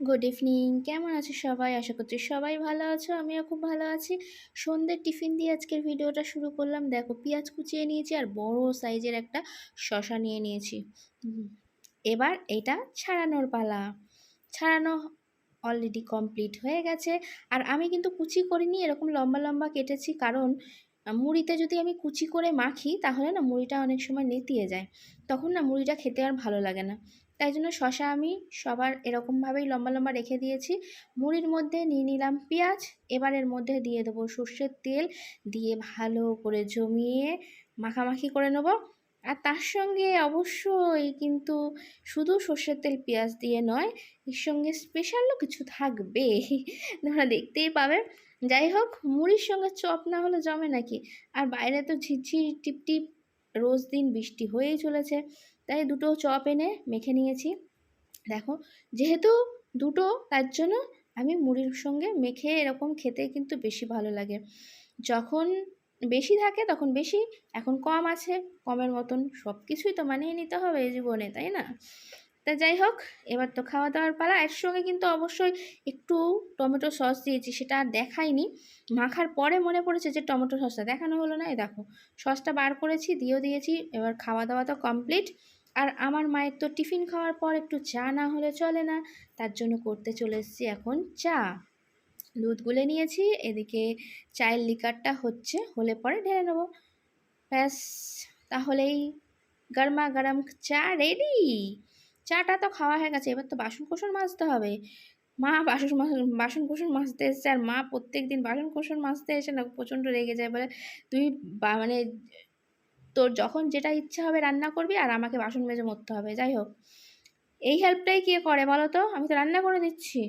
Good evening কেমন আছো সবাই? আশা করছি সবাই ভালো আছো, আমিও খুব ভালো আছি। সন্ধ্যের টিফিন দিয়ে আজকের ভিডিওটা শুরু করলাম। দেখো, পেঁয়াজ কুচিয়ে নিয়েছি আর বড় সাইজের একটা শশা নিয়ে নিয়েছি। এবার এটা ছাড়ানোর পালা। ছাড়ানো অলরেডি কমপ্লিট হয়ে গেছে। আর আমি কিন্তু কুচি করিনি, এরকম লম্বা লম্বা কেটেছি কারণ মুড়িতে যদি আমি কুচি করে মাখি, তাহলে না মুড়িটা অনেক সময় নেতিয়ে যায়। তখন না মুড়িটা খেতে আর ভালো লাগে না। তাই জন্য শশা আমি সবার এরকমভাবেই লম্বা লম্বা রেখে দিয়েছি। মুড়ির মধ্যে নিয়ে নিলাম পেঁয়াজ, এবার এর মধ্যে দিয়ে দেবো সর্ষের তেল, দিয়ে ভালো করে জমিয়ে মাখামাখি করে নেব। আর তার সঙ্গে অবশ্যই কিন্তু শুধু সর্ষের তেল, পেঁয়াজ দিয়ে নয়, এর সঙ্গে স্পেশালও কিছু থাকবে। তোমরা দেখতেই পাবে। যাই হোক, মুড়ির সঙ্গে চপ না হলে জমে নাকি? আর বাইরে তো ঝিরঝির, টিপটিপ রোজ দিন বৃষ্টি হয়েই চলেছে। তাই দুটো চপ এনে মেখে নিয়েছি। দেখো, যেহেতু দুটো, তার জন্য আমি মুড়ির সঙ্গে মেখে এরকম খেতে কিন্তু বেশি ভালো লাগে। যখন বেশি থাকে তখন বেশি, এখন কম আছে, কমের মতন সব কিছুই তো মানিয়ে নিতে হবে এই জীবনে, তাই না? তা যাই হোক, এবার তো খাওয়া দাওয়ার পালা, এর সঙ্গে কিন্তু অবশ্যই একটু টমেটো সস দিয়েছি, সেটা আর দেখাইনি। মাখার পরে মনে পড়েছে যে টমেটো সসটা, দেখানো হলো না এই দেখো, সসটা বার করেছি, দিয়েও দিয়েছি, এবার খাওয়া দাওয়া তো কমপ্লিট। আর আমার মায়ের তো টিফিন খাওয়ার পর একটু চা না হলে চলে না, তার জন্য করতে চলে এসেছি এখন চা। দুধ গুলে নিয়েছি, এদিকে চায়ের লিকারটা হচ্ছে, হলে পরে ঢেলে নেব। ব্যাস, তাহলেই গরমা গরম চা রেডি চাটা তো খাওয়া হয়ে গেছে, এবার তো বাসন কোসন মাজতে হবে। মা বাসন বাসন কোসন মাজতে এসছে আর মা প্রত্যেক দিন বাসন কোসন মাজতে এসে না, প্রচণ্ড রেগে যায়। বলে, তুই মানে তোর যখন যেটা ইচ্ছা হবে রান্না করবি আর আমাকে বাসন মেজে মরতে হবে। যাই হোক, এই হেল্পটাই কে করে বলো তো? আমি তো রান্না করে দিচ্ছি।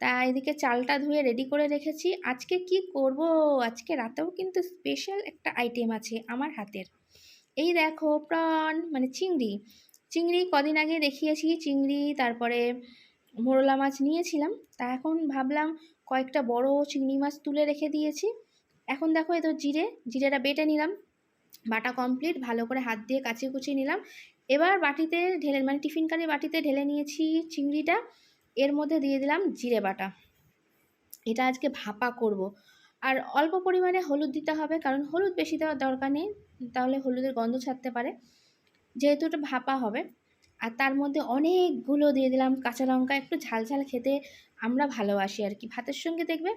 তা এদিকে চালটা ধুয়ে রেডি করে রেখেছি। আজকে কি করব? আজকে রাতেও কিন্তু স্পেশাল একটা আইটেম আছে আমার হাতের। এই দেখো প্রন মানে চিংড়ি। চিংড়ি কদিন আগে দেখিয়েছি, চিংড়ি, তারপরে মোরলা মাছ নিয়েছিলাম। তা এখন ভাবলাম কয়েকটা বড় চিংড়ি মাছ তুলে রেখে দিয়েছি। এখন দেখো এই তো জিরে, জিরেটা বেটে নিলাম। বাটা কমপ্লিট ভালো করে হাত দিয়ে কাচিয়ে কুচিয়ে নিলাম। এবার বাটিতে ঢেলে মানে টিফিন কারি বাটিতে ঢেলে নিয়েছি চিংড়িটা। এর মধ্যে দিয়ে দিলাম জিরে বাটা। এটা আজকে ভাপা করব। আর অল্প পরিমাণে হলুদ দিতে হবে, কারণ হলুদ বেশি দেওয়ার দরকার নেই, তাহলে হলুদের গন্ধ ছাড়তে পারে। যেহেতু এটা ভাপা হবে, আর তার মধ্যে অনেকগুলো দিয়ে দিলাম কাঁচা লঙ্কা, একটু ঝাল ঝাল খেতে আমরা ভালোবাসি আর কি। ভাতের সঙ্গে দেখবে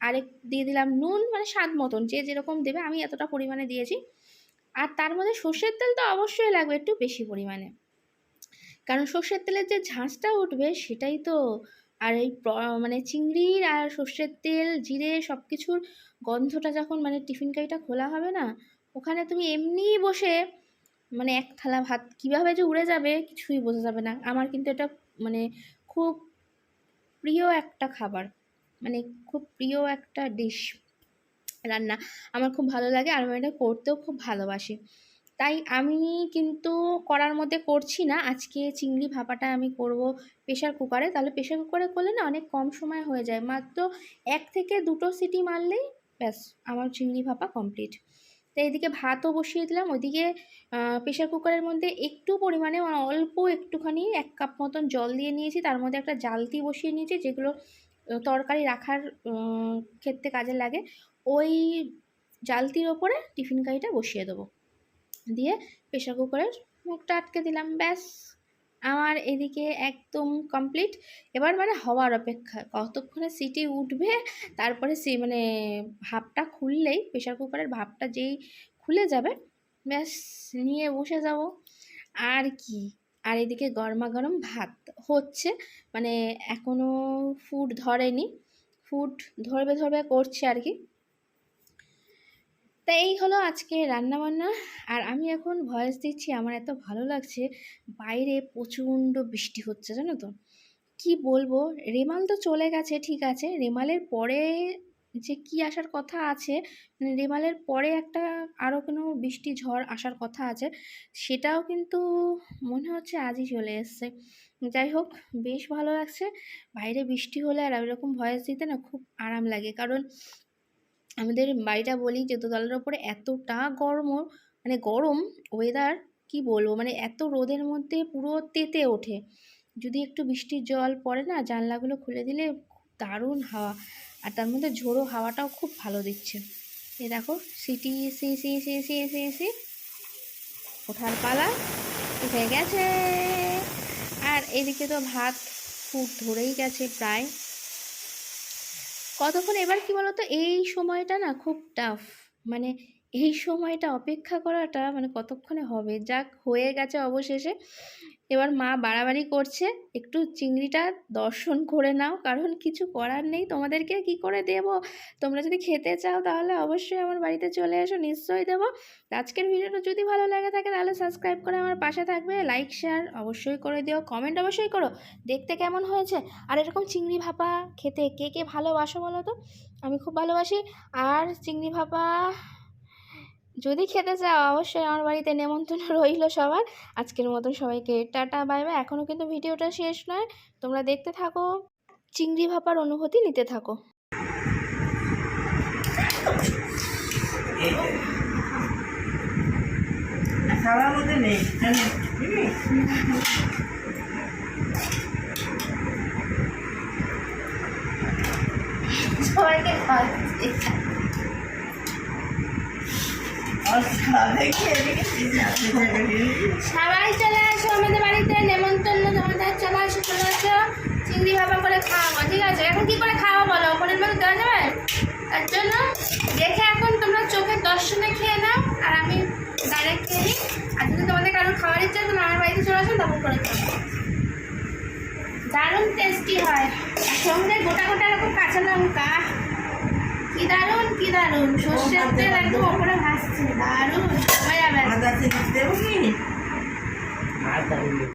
আরেক দিয়ে দিলাম নুন মানে স্বাদ মতন, যে যেরকম দেবে আমি এতটা পরিমাণে দিয়েছি। আর তার মধ্যে সর্ষের তেল তো অবশ্যই লাগবে, একটু বেশি পরিমাণে। কারণ সর্ষের তেলের যে ঝাঁঝটা উঠবে সেটাই তো, আর এই মানে চিংড়ির আর সর্ষের তেল, জিরে সব কিছুর গন্ধটা যখন মানে টিফিন কারিটা খোলা হবে না, ওখানে তুমি এমনিই বসে মানে এক থালা ভাত কীভাবে যে উড়ে যাবে কিছুই বোঝা যাবে না। আমার কিন্তু এটা মানে খুব প্রিয় একটা খাবার মানে খুব প্রিয় একটা ডিশ রান্না। আমার খুব ভালো লাগে আর আমি এটা করতেও খুব ভালোবাসি। তাই আমি কিন্তু করার মধ্যে করছি না। আজকে চিংড়ি ভাপাটা আমি করব প্রেশার কুকারে। তাহলে প্রেশার কুকারে করলে না অনেক কম সময় হয়ে যায়। মাত্র এক থেকে দুটো সিটি মারলেই ব্যাস, আমার চিংড়ি ভাপা কমপ্লিট। তো এইদিকে ভাতও বসিয়ে দিলাম। ওইদিকে প্রেশার কুকারের মধ্যে একটু পরিমাণে অল্প একটুখানি এক কাপ মতন জল দিয়ে নিয়েছি। তার মধ্যে একটা জালতি বসিয়ে নিয়েছি, যেগুলো তরকারি রাখার ক্ষেত্রে কাজে লাগে। ওই জালতির ওপরে টিফিন কারিটা বসিয়ে দেবো। দিয়ে প্রেশার কুকারের মুখটা আটকে দিলাম, ব্যাস। আমার এদিকে একদম কমপ্লিট এবার মানে হওয়ার অপেক্ষা, কতক্ষণে সিটি উঠবে, তারপরে সে মানে ভাপটা খুললেই প্রেশার কুকারের ভাপটা যেই খুলে যাবে, ব্যাস, নিয়ে বসে যাব। আর কি? আর এদিকে গরমা গরম ভাত হচ্ছে মানে এখনও ফুড ধরেনি। ফুড ধরবে ধরবে করছে আর কি। তা এই হলো আজকে রান্নাবান্না। আর আমি এখন ভয়েস দিচ্ছি, আমার এত ভালো লাগছে, বাইরে প্রচণ্ড বৃষ্টি হচ্ছে, জানো তো। কি বলব? রেমাল তো চলে গেছে, ঠিক আছে। রেমালের পরে যে কি আসার কথা আছে মানে রেমালের পরে একটা আরও কোনো বৃষ্টি, ঝড় আসার কথা আছে, সেটাও কিন্তু মনে হচ্ছে আজই চলে এসছে। যাই হোক, বেশ ভালো লাগছে। বাইরে বৃষ্টি হলে আর এরকম ভয়েস দিতে না খুব আরাম লাগে। কারণ আমাদের বাড়িটা বলি যে দোতলার ওপরে এতটা গরম মানে গরম ওয়েদার কি বলব? মানে এত রোদের মধ্যে পুরো তেতে ওঠে। যদি একটু বৃষ্টির জল পড়ে না, জানলাগুলো খুলে দিলে দারুণ হাওয়া। আর তার মধ্যে ঝোড়ো হাওয়াটাও খুব ভালো দিচ্ছে। এ দেখো, সিটি, সি সি সি সি সি সি, ওঠার পালা উঠে গেছে। আর এদিকে তো ভাত খুব ধরেই গেছে প্রায়। কতক্ষণ? এবার কি বলতো? এই সময়টা না খুব টাফ মানে এই সময়টা অপেক্ষা করাটা মানে কতক্ষণে হবে? যাক, হয়ে গেছে অবশেষে। এবার মা বাড়াবাড়ি করছে। একটু চিংড়িটা দর্শন করে নাও, কারণ কিছু করার নেই। তোমাদেরকে কি করে দেব? তোমরা যদি খেতে চাও তাহলে অবশ্যই আমার বাড়িতে চলে এসো, নিশ্চয়ই দেবো। আজকের ভিডিওটা যদি ভালো লাগে থাকে তাহলে সাবস্ক্রাইব করে আমার পাশে থাকবে। লাইক শেয়ার অবশ্যই করে দিও কমেন্ট অবশ্যই করো। দেখতে কেমন হয়েছে? আর এরকম চিংড়ি ভাপা খেতে কে কে ভালোবাসো বলো তো? আমি খুব ভালোবাসি। আর চিংড়ি ভাপা যদি খেতে চাও, অবশ্যই আমার বাড়িতে নেমন্তন্ন রইল সবার। আজকের মতন সবাইকে টাটা বাই বাই এখনও কিন্তু ভিডিওটা শেষ নয়। তোমরা দেখতে থাকো, চিংড়ি ভাপার অনুভূতি নিতে থাকো। সবাইকে সবাই চলে আসো, আমাদের বাড়িতে নেমন্তন্ন তোমাদের চলে আসো চলে আসো। চিংড়ি ভাপা করে খাওয়াবো, ঠিক আছে? এখন কি করে খাওয়াবো বলো? ওপরের মধ্যে দেওয়া যাবে তার জন্য দেখে এখন তোমরা চোখের দর্শনে খেয়ে নাও, আর আমি ডাইরেক্ট খেয়ে নিই। আর যদি তোমাদের কারোর খাওয়ার ইচ্ছা তাহলে আমার বাড়িতে চলে আসো, তখন করে দারুণ টেস্টি হয়। সঙ্গে গোটা গোটা এরকম কাঁচা লঙ্কা। কি দারুণ কি দারুণ। সর্ষের তেল একদম ওপরে ভাসছে দারুণ। হয়ে যাবে আদা চিনি দেবো কি?